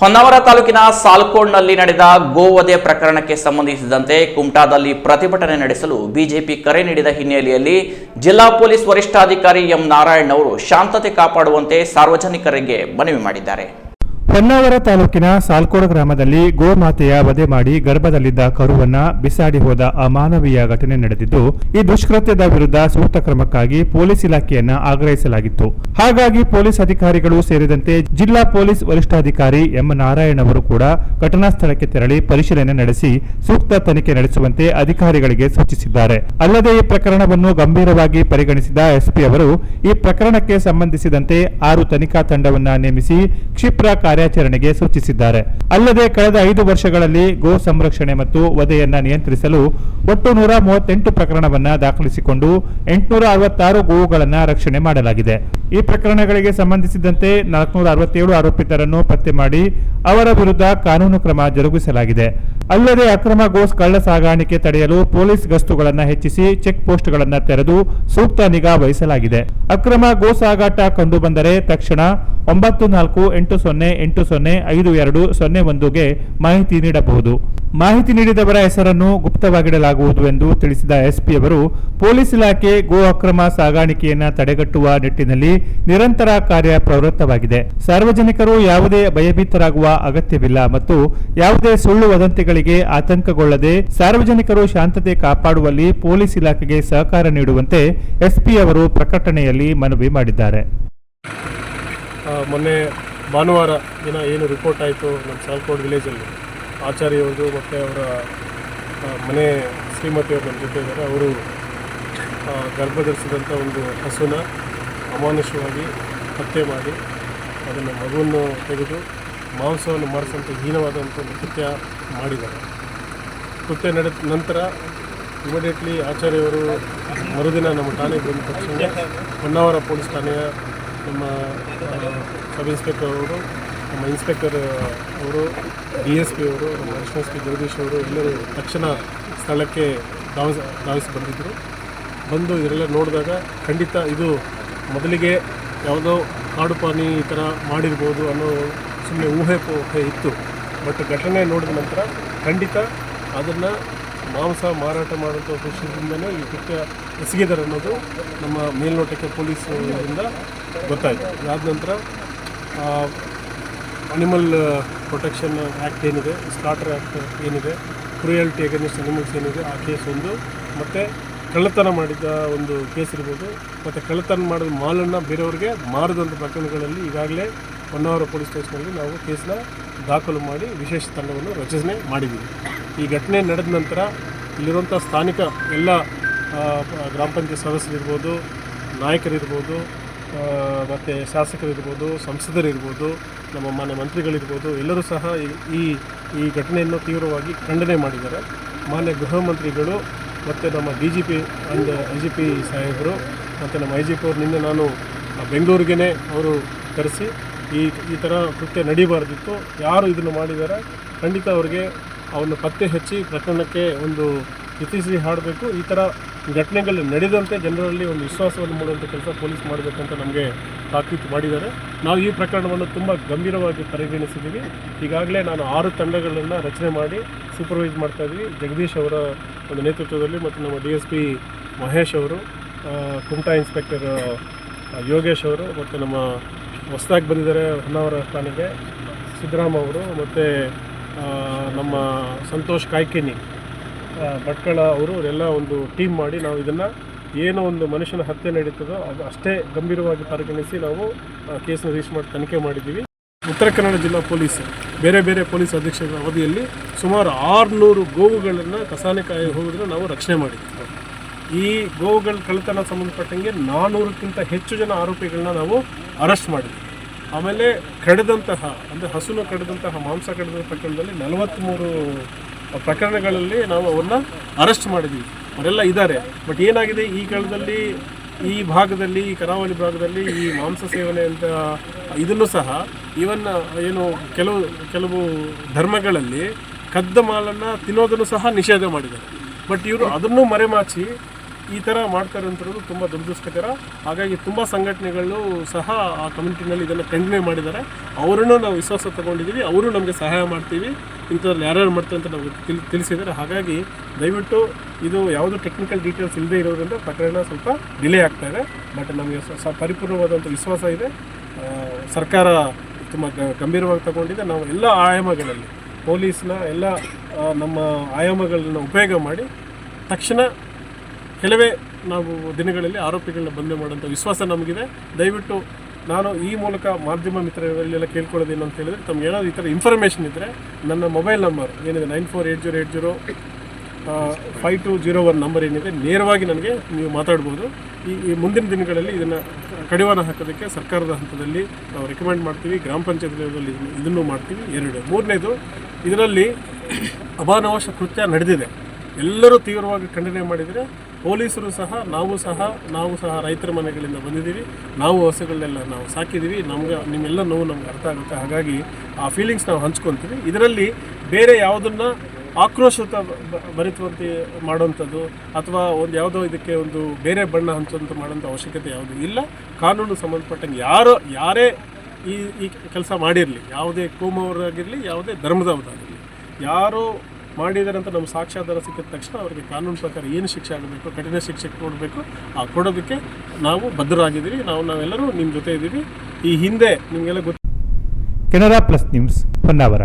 ಹೊನ್ನಾವರ ತಾಲೂಕಿನ ಸಾಲ್ಕೋಡ್ನಲ್ಲಿ ನಡೆದ ಗೋವಧೆ ಪ್ರಕರಣಕ್ಕೆ ಸಂಬಂಧಿಸಿದಂತೆ ಕುಮಟಾದಲ್ಲಿ ಪ್ರತಿಭಟನೆ ನಡೆಸಲು ಬಿಜೆಪಿ ಕರೆ ನೀಡಿದ ಹಿನ್ನೆಲೆಯಲ್ಲಿ ಜಿಲ್ಲಾ ಪೊಲೀಸ್ ವರಿಷ್ಠಾಧಿಕಾರಿ ಎಂ ನಾರಾಯಣ್ ಅವರು ಶಾಂತತೆ ಕಾಪಾಡುವಂತೆ ಸಾರ್ವಜನಿಕರಿಗೆ ಮನವಿ ಮಾಡಿದ್ದಾರೆ. ಹೊನ್ನಾವರ ತಾಲೂಕಿನ ಸಾಲ್ಕೋಡ ಗ್ರಾಮದಲ್ಲಿ ಗೋಮಾತೆಯ ವಧೆ ಮಾಡಿ ಗರ್ಭದಲ್ಲಿದ್ದ ಕರುವನ್ನ ಬಿಸಾಡಿ ಹೋದ ಅಮಾನವೀಯ ಘಟನೆ ನಡೆದಿದ್ದು, ಈ ದುಷ್ಕೃತ್ಯದ ವಿರುದ್ಧ ಸೂಕ್ತ ಕ್ರಮಕ್ಕಾಗಿ ಪೊಲೀಸ್ ಇಲಾಖೆಯನ್ನ ಆಗ್ರಹಿಸಲಾಗಿತ್ತು. ಹಾಗಾಗಿ ಪೊಲೀಸ್ ಅಧಿಕಾರಿಗಳು ಸೇರಿದಂತೆ ಜಿಲ್ಲಾ ಪೊಲೀಸ್ ವರಿಷ್ಠಾಧಿಕಾರಿ ಎಂ ನಾರಾಯಣ್ ಅವರು ಕೂಡ ಘಟನಾ ಸ್ಥಳಕ್ಕೆ ತೆರಳಿ ಪರಿಶೀಲನೆ ನಡೆಸಿ ಸೂಕ್ತ ತನಿಖೆ ನಡೆಸುವಂತೆ ಅಧಿಕಾರಿಗಳಿಗೆ ಸೂಚಿಸಿದ್ದಾರೆ. ಅಲ್ಲದೆ ಈ ಪ್ರಕರಣವನ್ನು ಗಂಭೀರವಾಗಿ ಪರಿಗಣಿಸಿದ ಎಸ್ಪಿ ಅವರು, ಈ ಪ್ರಕರಣಕ್ಕೆ ಸಂಬಂಧಿಸಿದಂತೆ ಆರು ತನಿಖಾ ತಂಡವನ್ನ ನೇಮಿಸಿ ಕ್ಷಿಪ್ರ ಕಾರ್ಯಾಚರಣೆಗೆ ಸೂಚಿಸಿದ್ದಾರೆ. ಅಲ್ಲದೆ ಕಳೆದ ಐದು ವರ್ಷಗಳಲ್ಲಿ ಗೋ ಸಂರಕ್ಷಣೆ ಮತ್ತು ವಧೆಯನ್ನ ನಿಯಂತ್ರಿಸಲು ಒಟ್ಟು ನೂರ ಮೂವತ್ತೆಂಟು ಪ್ರಕರಣವನ್ನ ದಾಖಲಿಸಿಕೊಂಡು ಎಂಟುನೂರ ಅರವತ್ತಾರು ಗೋವುಗಳನ್ನ ರಕ್ಷಣೆ ಮಾಡಲಾಗಿದೆ. ಈ ಪ್ರಕರಣಗಳಿಗೆ ಸಂಬಂಧಿಸಿದಂತೆ ನಾಲ್ಕುನೂರ ಅರವತ್ತೇಳು ಆರೋಪಿತರನ್ನು ಪತ್ತೆ ಮಾಡಿ ಅವರ ವಿರುದ್ಧ ಕಾನೂನು ಕ್ರಮ ಜರುಗಿಸಲಾಗಿದೆ. ಅಲ್ಲದೆ ಅಕ್ರಮ ಗೋಸ್ ಕಳ್ಳ ಸಾಗಾಣಿಕೆ ತಡೆಯಲು ಪೊಲೀಸ್ ಗಸ್ತುಗಳನ್ನು ಹೆಚ್ಚಿಸಿ ಚೆಕ್ ಪೋಸ್ಟ್ಗಳನ್ನು ತೆರೆದು ಸೂಕ್ತ ನಿಗಾ ವಹಿಸಲಾಗಿದೆ. ಅಕ್ರಮ ಗೋ ಸಾಗಾಟ ಕಂಡುಬಂದರೆ ತಕ್ಷಣ ಒಂಬತ್ತು ನಾಲ್ಕು ಎಂಟು ಸೊನ್ನೆ ಎಂಟು ಸೊನ್ನೆ ಐದು ಎರಡು ಸೊನ್ನೆ ಒಂದುಗೆ ಮಾಹಿತಿ ನೀಡಬಹುದು. ಮಾಹಿತಿ ನೀಡಿದವರ ಹೆಸರನ್ನು ಗುಪ್ತವಾಗಿಡಲಾಗುವುದು ಎಂದು ತಿಳಿಸಿದ ಎಸ್ಪಿ ಅವರು, ಪೊಲೀಸ್ ಇಲಾಖೆ ಗೋ ಅಕ್ರಮ ಸಾಗಾಣಿಕೆಯನ್ನು ತಡೆಗಟ್ಟುವ ನಿಟ್ಟಿನಲ್ಲಿ ನಿರಂತರ ಕಾರ್ಯ ಪ್ರವೃತ್ತವಾಗಿದೆ. ಸಾರ್ವಜನಿಕರು ಯಾವುದೇ ಭಯಭೀತರಾಗುವ ಅಗತ್ಯವಿಲ್ಲ ಮತ್ತು ಯಾವುದೇ ಸುಳ್ಳು ಆತಂಕಗೊಳ್ಳದೆ ಸಾರ್ವಜನಿಕರು ಶಾಂತತೆ ಕಾಪಾಡುವಲ್ಲಿ ಪೊಲೀಸ್ ಇಲಾಖೆಗೆ ಸಹಕಾರ ನೀಡುವಂತೆ ಎಸ್ಪಿ ಅವರು ಪ್ರಕಟಣೆಯಲ್ಲಿ ಮನವಿ ಮಾಡಿದ್ದಾರೆ. ಮೊನ್ನೆ ಭಾನುವಾರ ದಿನ ಏನು ರಿಪೋರ್ಟ್ ಆಯಿತು ನಮ್ಮ ಸಾಲ್ಕೋಡ್ ವಿಲೇಜಲ್ಲಿ ಆಚಾರ್ಯವರು ಮತ್ತು ಅವರ ಮನೆ ಶ್ರೀಮತಿಯವರು ನಮ್ಮ ಜೊತೆ ಇದ್ದಾರೆ. ಅವರು ಗರ್ಭ ಗರ್ಭಧರಿಸಿದಂಥ ಒಂದು ಹಸುನ ಅಮಾನುಷವಾಗಿ ಹತ್ಯೆ ಮಾಡಿ, ಅದನ್ನು ಮಗುವನ್ನು ತೆಗೆದು ಮಾಂಸವನ್ನು ಮಾಡಿಸುವಂಥ ಹೀನವಾದಂಥ ಒಂದು ಕೃತ್ಯ ಮಾಡಿದ್ದಾರೆ. ಕೃತ್ಯ ನಡೆದ ನಂತರ ಇಮಿಡಿಯೇಟ್ಲಿ ಆಚಾರ್ಯವರು ಮರುದಿನ ನಮ್ಮ ಠಾಣೆಗೆ ಬಂದ ತಕ್ಷಣ ಹೊನ್ನಾವರ ಪೊಲೀಸ್ ಠಾಣೆಯ ನಮ್ಮ ಸಬ್ ಇನ್ಸ್ಪೆಕ್ಟರ್ ಅವರು, ನಮ್ಮ ಇನ್ಸ್ಪೆಕ್ಟರ್ ಅವರು, ಡಿ ಎಸ್ ಪಿ ಅವರು, ನಮ್ಮ ಅಡಿಷನಲ್ ಎಸ್ ಪಿ ಜಗದೀಶ್ ಅವರು ಎಲ್ಲರೂ ತಕ್ಷಣ ಸ್ಥಳಕ್ಕೆ ಧಾವಿಸ, ಧಾವಿಸಿ ಬಂದಿದ್ದರು. ಬಂದು ಇದರೆಲ್ಲ ನೋಡಿದಾಗ ಖಂಡಿತ ಇದು ಮೊದಲಿಗೆ ಯಾವುದೋ ಕಾಡು ಪಾನಿ ಈ ಥರ ಮಾಡಿರ್ಬೋದು ಅನ್ನೋ ಸುಮ್ಮನೆ ಊಹೆ ಪೋಹೆ ಇತ್ತು. ಬಟ್ ಘಟನೆ ನೋಡಿದ ನಂತರ ಖಂಡಿತ ಅದನ್ನು ಮಾಂಸ ಮಾರಾಟ ಮಾಡುವಂಥ ಉದ್ದೇಶದಿಂದಲೇ ಈ ಕೃತ್ಯ ಎಸಗಿದ್ದಾರೆ ಅನ್ನೋದು ನಮ್ಮ ಮೇಲ್ನೋಟಕ್ಕೆ ಪೊಲೀಸರಿಂದ ಗೊತ್ತಾಯಿತು. ಅದಾದ ನಂತರ ಅನಿಮಲ್ ಪ್ರೊಟೆಕ್ಷನ್ ಆ್ಯಕ್ಟ್ ಏನಿದೆ ಸ್ಟಾರ್ಟರ್ ಆ್ಯಕ್ಟ್ ಏನಿದೆ ಕ್ರೂಯಲ್ಟಿ ಅಗೇನಿಸ್ಟ್ ಅನಿಮಲ್ಸ್ ಏನಿದೆ, ಆ ಕೇಸ್ ಒಂದು. ಮತ್ತು ಕಳ್ಳತನ ಮಾಡಿದ ಒಂದು ಕೇಸ್ ಇರ್ಬೋದು. ಮತ್ತು ಕಳ್ಳತನ ಮಾಡಿದ ಮಾಲನ್ನು ಬೇರೆಯವ್ರಿಗೆ ಮಾರಿದಂಥ ಪ್ರಕರಣಗಳಲ್ಲಿ ಈಗಾಗಲೇ ಹೊನ್ನಾವರ ಪೊಲೀಸ್ ಸ್ಟೇಷನಲ್ಲಿ ನಾವು ಕೇಸನ್ನ ದಾಖಲು ಮಾಡಿ ವಿಶೇಷ ತಂಡವನ್ನು ರಚನೆ ಮಾಡಿದ್ದೀವಿ ಈ ಘಟನೆ ನಡೆದ ನಂತರ ಇಲ್ಲಿರುವಂಥ ಸ್ಥಾನಿಕ ಎಲ್ಲ ಗ್ರಾಮ ಪಂಚಾಯತ್ ಸದಸ್ಯರಿರ್ಬೋದು, ನಾಯಕರಿರ್ಬೋದು ಮತ್ತು ಶಾಸಕರಿರ್ಬೋದು, ಸಂಸದರಿರ್ಬೋದು, ನಮ್ಮ ಮಾನ್ಯ ಮಂತ್ರಿಗಳಿರ್ಬೋದು, ಎಲ್ಲರೂ ಸಹ ಈ- ಈ ಈ ಘಟನೆಯನ್ನು ತೀವ್ರವಾಗಿ ಖಂಡನೆ ಮಾಡಿದ್ದಾರೆ. ಮಾನ್ಯ ಗೃಹ ಮಂತ್ರಿಗಳು ಮತ್ತು ನಮ್ಮ D G P and I G P ಸಾಹೇಬರು ಮತ್ತು ನಮ್ಮ ಐ ಜಿ ಪಿ ಅವರು ನಿನ್ನೆ ನಾನು ಬೆಂಗಳೂರಿಗೇ ಅವರು ಕರೆಸಿ ಈ ಈ ಥರ ಕೃತ್ಯ ನಡೀಬಾರ್ದಿತ್ತು. ಯಾರು ಇದನ್ನು ಮಾಡಿದ್ದಾರೆ ಖಂಡಿತ ಅವರಿಗೆ ಅವನ್ನು ಪತ್ತೆ ಹಚ್ಚಿ ಪ್ರಕರಣಕ್ಕೆ ಒಂದು ಇತಿಶ್ರೀ ಹಾಡಬೇಕು. ಈ ಥರ ಘಟನೆಗಳು ನಡೆದಂತೆ ಜನರಲ್ಲಿ ಒಂದು ವಿಶ್ವಾಸವನ್ನು ಮೂಡುವಂಥ ಕೆಲಸ ಪೊಲೀಸ್ ಮಾಡಬೇಕಂತ ನಮಗೆ ತಾಕೀತು ಮಾಡಿದ್ದಾರೆ. ನಾವು ಈ ಪ್ರಕರಣವನ್ನು ತುಂಬ ಗಂಭೀರವಾಗಿ ಪರಿಗಣಿಸಿದ್ದೀವಿ. ಈಗಾಗಲೇ ನಾನು ಆರು ತಂಡಗಳನ್ನು ರಚನೆ ಮಾಡಿ ಸೂಪರ್ವೈಸ್ ಮಾಡ್ತಾ ಇದ್ವಿ ಜಗದೀಶ್ ಅವರ ಒಂದು ನೇತೃತ್ವದಲ್ಲಿ ಮತ್ತು ನಮ್ಮ ಡಿ ಎಸ್ ಪಿ ಮಹೇಶ್ ಅವರು ಕುಮಟಾ ಇನ್ಸ್ಪೆಕ್ಟರ್ ಯೋಗೇಶ್ ಅವರು ಮತ್ತು ನಮ್ಮ ಹೊಸದಾಗಿ ಬಂದಿದ್ದಾರೆ ಹೊನ್ನಾವರ ಸ್ಥಾನಕ್ಕೆ ಸಿದ್ದರಾಮ ಅವರು ಮತ್ತು ನಮ್ಮ ಸಂತೋಷ್ ಕಾಯ್ಕಿನಿ ಭಟ್ಕಳ ಅವರು, ಅವರೆಲ್ಲ ಒಂದು ಟೀಮ್ ಮಾಡಿ ನಾವು ಇದನ್ನು ಏನೋ ಒಂದು ಮನುಷ್ಯನ ಹತ್ಯೆ ನಡೀತದೋ ಅದು ಅಷ್ಟೇ ಗಂಭೀರವಾಗಿ ಪರಿಗಣಿಸಿ ನಾವು ಕೇಸನ್ನು ರಿಜಿಸ್ಟರ್ ಮಾಡಿ ತನಿಖೆ ಮಾಡಿದ್ದೀವಿ. ಉತ್ತರ ಕನ್ನಡ ಜಿಲ್ಲಾ ಪೊಲೀಸ್, ಬೇರೆ ಬೇರೆ ಪೊಲೀಸ್ ಅಧೀಕ್ಷಕರ ಅವಧಿಯಲ್ಲಿ ಸುಮಾರು ಆರುನೂರು ಗೋವುಗಳನ್ನು ಕಸಾನೆಕಾಯಿ ಹೋಗೋದನ್ನು ನಾವು ರಕ್ಷಣೆ ಮಾಡಿದ್ದೀವಿ ಈ ಗೋವುಗಳ ಕಳ್ಳತನ ಸಂಬಂಧಪಟ್ಟಂಗೆ ನಾನ್ನೂರಕ್ಕಿಂತ ಹೆಚ್ಚು ಜನ ಆರೋಪಿಗಳನ್ನ ನಾವು ಅರೆಸ್ಟ್ ಮಾಡಿದ್ರು. ಆಮೇಲೆ ಕಡಿದಂತಹ, ಅಂದರೆ ಹಸುನ ಕಡಿದಂತಹ, ಮಾಂಸ ಕಡಿದ ಪ್ರಕರಣದಲ್ಲಿ ನಲವತ್ತ್ಮೂರು ಪ್ರಕರಣಗಳಲ್ಲಿ ನಾವು ಅವ್ರನ್ನ ಅರೆಸ್ಟ್ ಮಾಡಿದ್ವಿ. ಅವರೆಲ್ಲ ಇದ್ದಾರೆ. ಬಟ್ ಏನಾಗಿದೆ? ಈ ಕಾಲದಲ್ಲಿ, ಈ ಭಾಗದಲ್ಲಿ, ಈ ಕರಾವಳಿ ಭಾಗದಲ್ಲಿ ಈ ಮಾಂಸ ಸೇವನೆ ಅಂತ ಇದನ್ನು ಸಹ ಇವನ್ ಏನು, ಕೆಲವು ಕೆಲವು ಧರ್ಮಗಳಲ್ಲಿ ಕದ್ದ ಮಾಲನ್ನು ತಿನ್ನೋದನ್ನು ಸಹ ನಿಷೇಧ ಮಾಡಿದ್ದಾರೆ. ಬಟ್ ಇವರು ಅದನ್ನು ಮರೆಮಾಚಿ ಈ ಥರ ಮಾಡ್ತಾರೆ ಅಂತಿರೋದು ತುಂಬ ದುರದೃಷ್ಟಕರ. ಹಾಗಾಗಿ ತುಂಬ ಸಂಘಟನೆಗಳು ಸಹ ಆ ಕಮ್ಯುನಿಟಿನಲ್ಲಿ ಇದನ್ನು ಕಂಟಿನ್ಯೂ ಮಾಡಿದ್ದಾರೆ. ಅವರನ್ನು ನಾವು ವಿಶ್ವಾಸ ತಗೊಂಡಿದ್ದೀವಿ, ಅವರು ನಮಗೆ ಸಹಾಯ ಮಾಡ್ತೀವಿ, ಇಂಥದ್ರಲ್ಲಿ ಯಾರ್ಯಾರು ಮಾಡ್ತಾರೆ ಅಂತ ನಮಗೆ ತಿಳಿ, ತಿಳಿಸಿದ್ದಾರೆ. ಹಾಗಾಗಿ ದಯವಿಟ್ಟು ಇದು ಯಾವುದು ಟೆಕ್ನಿಕಲ್ ಡೀಟೇಲ್ಸ್ ಇಲ್ಲದೆ ಇರೋದ್ರಿಂದ ಪ್ರಕರಣ ಸ್ವಲ್ಪ ಡಿಲೇ ಆಗ್ತಾ ಇದೆ. ಬಟ್ ನಮಗೆ ಸ- ಪರಿಪೂರ್ಣವಾದಂಥ ವಿಶ್ವಾಸ ಇದೆ. ಸರ್ಕಾರ ತುಂಬ ಗಂಭೀರವಾಗಿ ತಗೊಂಡಿದೆ. ನಾವು ಎಲ್ಲ ಆಯಾಮಗಳಲ್ಲಿ, ಪೊಲೀಸ್ನ ಎಲ್ಲ ನಮ್ಮ ಆಯಾಮಗಳನ್ನ ಉಪಯೋಗ ಮಾಡಿ ತಕ್ಷಣ ಕೆಲವೇ ನಾವು ದಿನಗಳಲ್ಲಿ ಆರೋಪಿಗಳನ್ನ ಬಂಧೆ ಮಾಡುವಂಥ ವಿಶ್ವಾಸ ನಮಗಿದೆ. ದಯವಿಟ್ಟು ನಾನು ಈ ಮೂಲಕ ಮಾಧ್ಯಮ ಮಿತ್ರರಲ್ಲೆಲ್ಲ ಕೇಳ್ಕೊಳ್ಳೋದೇನು ಅಂತ ಹೇಳಿದ್ರೆ, ತಮ್ಗೆ ಏನಾದರೂ ಈ ಥರ ಇನ್ಫಾರ್ಮೇಷನ್ ಇದ್ದರೆ ನನ್ನ ಮೊಬೈಲ್ ನಂಬರ್ ಏನಿದೆ nine four eight zero eight zero five two zero one number ಏನಿದೆ, ನೇರವಾಗಿ ನನಗೆ ನೀವು ಮಾತಾಡ್ಬೋದು. ಈ ಮುಂದಿನ ದಿನಗಳಲ್ಲಿ ಇದನ್ನು ಕಡಿವಾಣ ಹಾಕೋದಕ್ಕೆ ಸರ್ಕಾರದ ಹಂತದಲ್ಲಿ ನಾವು ರೆಕಮೆಂಡ್ ಮಾಡ್ತೀವಿ, ಗ್ರಾಮ ಪಂಚಾಯತ್ ಲೆವೆಲಲ್ಲಿ ಇದನ್ನು ಮಾಡ್ತೀವಿ. ಎರಡು. ಮೂರನೇದು, ಇದರಲ್ಲಿ ಅಮಾನವಶ ಕೃತ್ಯ ನಡೆದಿದೆ. ಎಲ್ಲರೂ ತೀವ್ರವಾಗಿ ಖಂಡನೆ ಮಾಡಿದರೆ ಪೊಲೀಸರು ಸಹ, ನಾವು ಸಹ ನಾವು ಸಹ ರೈತರ ಮನೆಗಳಿಂದ ಬಂದಿದ್ದೀವಿ. ನಾವು ಹಸುಗಳನ್ನೆಲ್ಲ ನಾವು ಸಾಕಿದ್ದೀವಿ. ನಮ್ಗೆ, ನಿಮ್ಮೆಲ್ಲ ನೋವು ನಮ್ಗೆ ಅರ್ಥ ಆಗುತ್ತೆ. ಹಾಗಾಗಿ ಆ ಫೀಲಿಂಗ್ಸ್ ನಾವು ಹಂಚ್ಕೊತೀವಿ. ಇದರಲ್ಲಿ ಬೇರೆ ಯಾವುದನ್ನು ಆಕ್ರೋಶತ ಭರಿತವಂತೆ ಮಾಡುವಂಥದ್ದು ಅಥವಾ ಒಂದು ಯಾವುದೋ ಇದಕ್ಕೆ ಒಂದು ಬೇರೆ ಬಣ್ಣ ಹಂಚುವಂಥ ಮಾಡುವಂಥ ಅವಶ್ಯಕತೆ ಯಾವುದು ಇಲ್ಲ. ಕಾನೂನು ಸಂಬಂಧಪಟ್ಟಂಗೆ ಯಾರೋ, ಯಾರೇ ಈ ಈ ಕೆಲಸ ಮಾಡಿರಲಿ, ಯಾವುದೇ ಕೋಮವರಾಗಿರಲಿ ಯಾವುದೇ ಧರ್ಮದವರಾಗಿರಲಿ, ಯಾರು ಮಾಡಿದ್ದಾರೆ ಅಂತ ನಮ್ಮ ಸಾಕ್ಷ್ಯಾಧಾರ ಸಿಕ್ಕಿದ ತಕ್ಷಣ ಅವರಿಗೆ ಕಾನೂನು ಪ್ರಕಾರ ಏನು ಶಿಕ್ಷೆ ಆಗಬೇಕು, ಕಠಿಣ ಶಿಕ್ಷೆ ಕೊಡಬೇಕು, ಆ ಕೊಡೋದಕ್ಕೆ ನಾವು ಬದ್ಧರಾಗಿದ್ದೀವಿ. ನಾವು ನಾವೆಲ್ಲರೂ ನಿಮ್ಮ ಜೊತೆ ಇದ್ದೀವಿ. ಈ ಹಿಂದೆ ನಿಮಗೆಲ್ಲ ಗೊತ್ತು ಕೆನರಾ ಪ್ಲಸ್ ನ್ಯೂಸ್ ಹೊನ್ನಾವರ